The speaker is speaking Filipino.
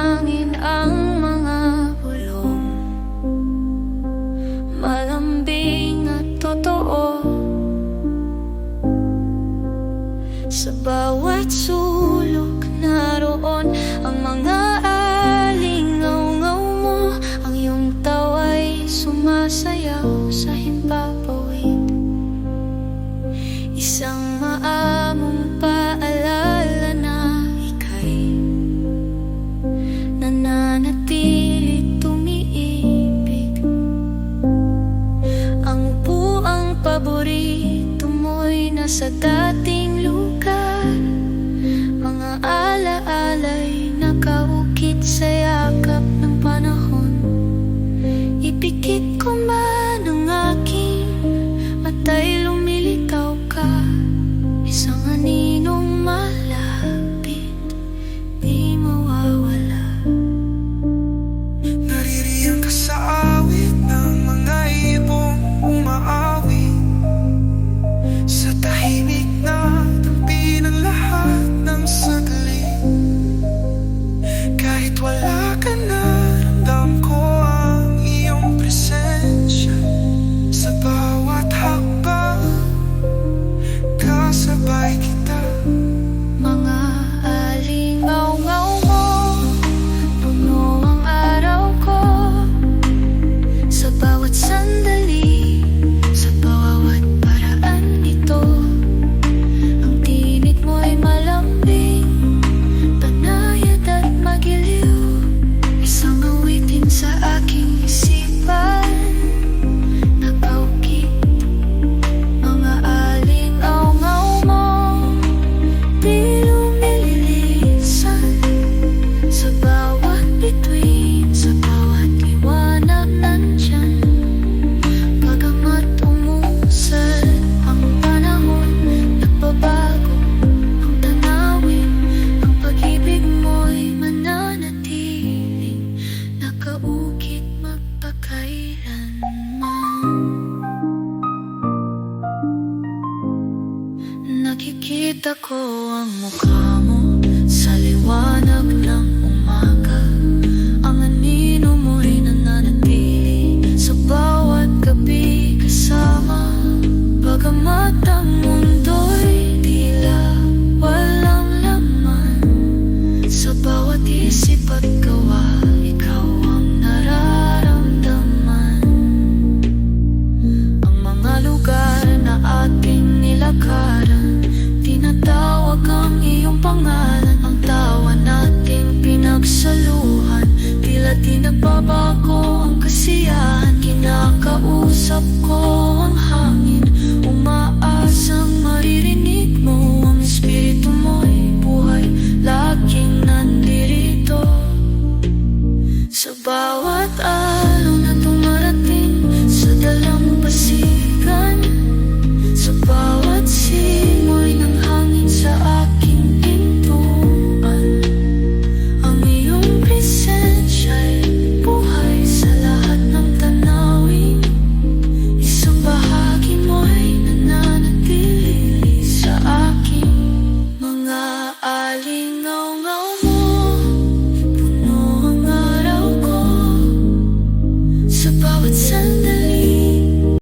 hangin ang mga bulong Malambing at totoo. Sa bawat sulok naroon ang mga alingaw-ngaw mo Ang iyong tawa'y sumasayaw sa himpapawid Isang nasa dating lugar. Mga alaala'y nakaukit sa Nakikita ko ang mukha mo sa liwanag ng umaga. Ang anino mo'y nananatili sa bawat gabi kasama. Bagamat ang mundo'y tila walang laman Sa bawat isip at gawa, ikaw ang nararamdaman. Ang mga na ating nilakaran Tila di nagbabago ang kasiyahan Kinakausap ko